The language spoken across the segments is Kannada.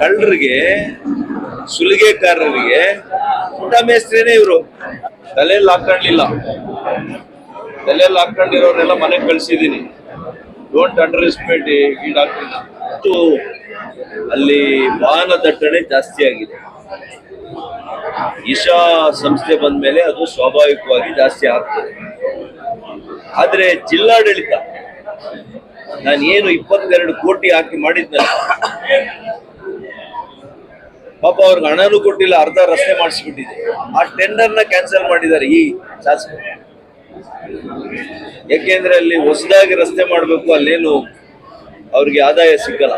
ಕಳ್ಳರಿಗೆ, ಸುಲಿಗೆಕಾರರಿಗೆ ಊಟ ಮೇಸ್ತ್ರಿನೇ ಇವರು. ತಲೆಯಲ್ಲಿ ಹಾಕೊಂಡಿಲ್ಲ. ತಲೆಯಲ್ಲಿ ಹಾಕೊಂಡಿರೋರೆಲ್ಲ ಮನೆಗೆ ಕಳ್ಸಿದೀನಿ. ಡೋಂಟ್ ಅಂಡರ್ ಎಸ್ಟಿಮೇಟ್ ಈ ಡಾಕ್ಟರ್ ಅಲ್ಲಿ ವಾಹನ ದಟ್ಟಣೆ ಜಾಸ್ತಿ ಆಗಿದೆ. ಈಶಾ ಸಂಸ್ಥೆ ಬಂದ ಮೇಲೆ ಅದು ಸ್ವಾಭಾವಿಕವಾಗಿ ಜಾಸ್ತಿ ಆಗ್ತದೆ. ಆದ್ರೆ ಜಿಲ್ಲಾಡಳಿತ, ನಾನು ಏನು ಇಪ್ಪತ್ತೆರಡು ಕೋಟಿ ಹಾಕಿ ಮಾಡಿದ್ನಲ್ಲ ಪಾಪ ಅವ್ರಿಗೆ ಹಣನೂ ಕೊಟ್ಟಿಲ್ಲ, ಅರ್ಧ ರಸ್ತೆ ಮಾಡಿಸ್ಬಿಟ್ಟಿದೆ. ಆ ಟೆಂಡರ್ನ ಕ್ಯಾನ್ಸಲ್ ಮಾಡಿದ್ದಾರೆ ಈ ಶಾಸಕರು. ಯಾಕೆಂದ್ರೆ ಅಲ್ಲಿ ಹೊಸದಾಗಿ ರಸ್ತೆ ಮಾಡಬೇಕು, ಅಲ್ಲೇನು ಅವ್ರಿಗೆ ಆದಾಯ ಸಿಗಲ್ಲ.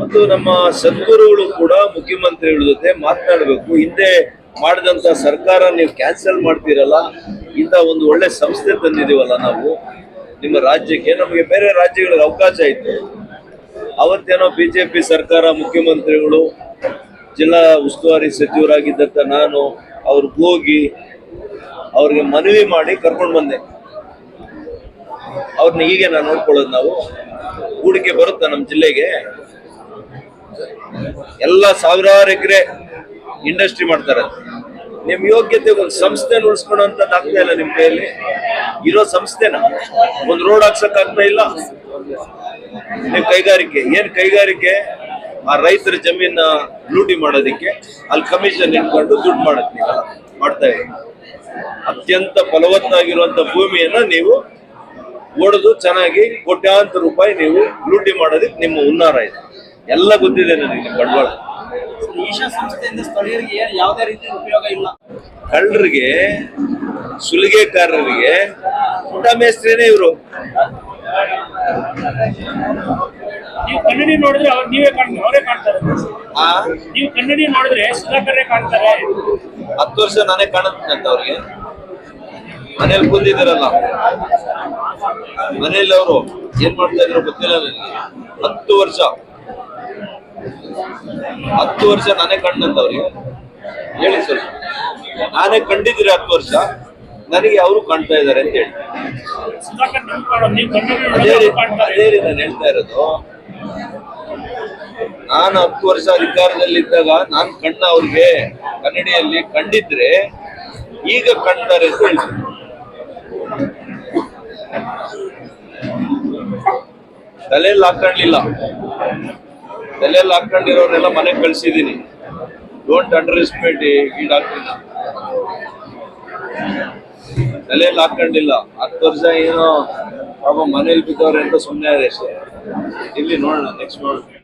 ಮತ್ತು ನಮ್ಮ ಸದ್ಗುರುಗಳು ಕೂಡ ಮುಖ್ಯಮಂತ್ರಿಗಳ ಜೊತೆ ಮಾತನಾಡಬೇಕು. ಹಿಂದೆ ಮಾಡಿದಂತ ಸರ್ಕಾರ ನೀವು ಕ್ಯಾನ್ಸಲ್ ಮಾಡ್ತೀರಲ್ಲ, ಇಂಥ ಒಂದು ಒಳ್ಳೆ ಸಂಸ್ಥೆ ತಂದಿದೀವಲ್ಲ ನಾವು, ನಿಮ್ಮ ರಾಜ್ಯಕ್ಕೆ, ನಮಗೆ ಬೇರೆ ರಾಜ್ಯಗಳಿಗೆ ಅವಕಾಶ ಇತ್ತು ಅವತ್ತೇನೋ ಬಿಜೆಪಿ ಸರ್ಕಾರ ಮುಖ್ಯಮಂತ್ರಿಗಳು, ಜಿಲ್ಲಾ ಉಸ್ತುವಾರಿ ಸಚಿವರಾಗಿದ್ದಂತ ನಾನು ಅವ್ರಿಗೆ ಹೋಗಿ ಅವ್ರಿಗೆ ಮನವಿ ಮಾಡಿ ಕರ್ಕೊಂಡು ಬಂದೆ. ಅವ್ರನ್ನ ಹೀಗೆ ನಾನು ನೋಡ್ಕೊಳ್ಳೋದು ನಾವು. ಹೂಡಿಕೆ ಬರುತ್ತಾ ನಮ್ಮ ಜಿಲ್ಲೆಗೆ? ಎಲ್ಲ ಸಾವಿರಾರು ಎಕರೆ ಇಂಡಸ್ಟ್ರಿ ಮಾಡ್ತಾರೆ. ನಿಮ್ ಯೋಗ್ಯತೆ ಒಂದು ಸಂಸ್ಥೆ ಉಳಿಸ್ಕೊಳ್ಳೋಂಥದ್ದು ಆಗ್ತಾ ಇಲ್ಲ ನಿಮ್ ಕೈಯಲ್ಲಿ? ಇರೋ ಸಂಸ್ಥೆನ? ಒಂದು ರೋಡ್ ಹಾಕ್ಸಕ್ ಇಲ್ಲ? ಕೈಗಾರಿಕೆ? ಏನ್ ಕೈಗಾರಿಕೆ? ಆ ರೈತರ ಜಮೀನ ಲೂಟಿ ಮಾಡೋದಿಕ್ಕೆ ಅಲ್ಲಿ ಕಮಿಷನ್ ಇಟ್ಕೊಂಡು ದುಡ್ಡು ಮಾಡಕ್ ನೀವಲ್ಲ ಮಾಡ್ತಾ ಇದ್ದೀವಿ ಅತ್ಯಂತ ಫಲವತ್ತಾಗಿರುವಂತ ಭೂಮಿಯನ್ನ ನೀವು ಒಡೆದು ಚೆನ್ನಾಗಿ ಕೋಟ್ಯಾಂತರ ರೂಪಾಯಿ ನೀವು ಲೂಟಿ ಮಾಡೋದಕ್ಕೆ ನಿಮ್ಮ ಹುನ್ನಾರ ಇದೆ. ಎಲ್ಲ ಗೊತ್ತಿದೆ ನನಗೆ ಬಂಡವಾಳ. ಕಳ್ಳರಿಗೆ ಸುಲಿಗೆಕಾರರಿಗೆ ಊಟ ಮೇಸ್ತ್ರಿನೇ ಇವರು. ನೀವು ಕನ್ನಡಿ ನೋಡಿದ್ರೆ ಅವ್ರು ನೀವೇ ಕಾಣ್ತಾರೆ ಅವರೇ ಕಾಣ್ತಾರೆ. ಆ? ನೀವು ಕನ್ನಡಿ ನೋಡಿದ್ರೆ ಸುಧಾಕರೇ ಕಾಣ್ತಾರೆ. ಹತ್ತು ವರ್ಷ ನಾನೇ ಕಾಣುತ್ತಂತ ಅವ್ರಿಗೆ. ಮನೇಲಿ ಕೂತಿದ್ದೀರಲ್ಲ. ಮನೇಲಿ ಅವರು ಏನ್ ಮಾಡ್ತಾ ಇದ್ರು ಗೊತ್ತಿಲ್ಲ ನನಗೆ ಹತ್ತು ವರ್ಷ. ಹತ್ತು ವರ್ಷ ನಾನೇ ಕಂಡಂತ ಅವ್ರಿಗೆ. ಹೇಳಿ ಸರ್. ನಾನೇ ಕಂಡಿದ್ದೀರಿ ಹತ್ತು ವರ್ಷ. ನನಗೆ ಅವರು ಕಾಣ್ತಾ ಇದ್ದಾರೆ ಅಂತ ಹೇಳಿ. ಅದೇ ರೀತಿ ನಾನು ಹೇಳ್ತಾ ಇರೋದು, ನಾನು ಹತ್ತು ವರ್ಷ ಅಧಿಕಾರದಲ್ಲಿದ್ದಾಗ ನಾನು ಕಣ್ಣ ಅವ್ರಿಗೆ ಕನ್ನಡಿಯಲ್ಲಿ ಕಂಡಿದ್ರೆ ಈಗ ಕಣ್ತಾರೆ ಅಂತ ತಲೆಯಲ್ಲಿ ಹಾಕೊಂಡಿಲ್ಲ. ತಲೆಯಲ್ಲಿ ಹಾಕೊಂಡಿರೋರೆಲ್ಲ ಮನೆಗೆ ಕಳ್ಸಿದೀನಿ. ಡೋಂಟ್ ಅಂಡರ್ ಎಸ್ಟಿಮೇಟ್ ಈ ಡಾಕ್ಟರ್ನ ತಲೆಯಲ್ಲಿ ಹಾಕೊಂಡಿಲ್ಲ. ಹತ್ತು ವರ್ಷ ಏನೋ ಪಾಪ ಮನೇಲಿ ಬಿದ್ದವ್ರೆ ಅಂತ ಸುಮ್ಮನೆ ಅಷ್ಟೇ. ಇಲ್ಲಿ ನೋಡೋಣ ನೆಕ್ಸ್ಟ್ ನೋಡೋಣ.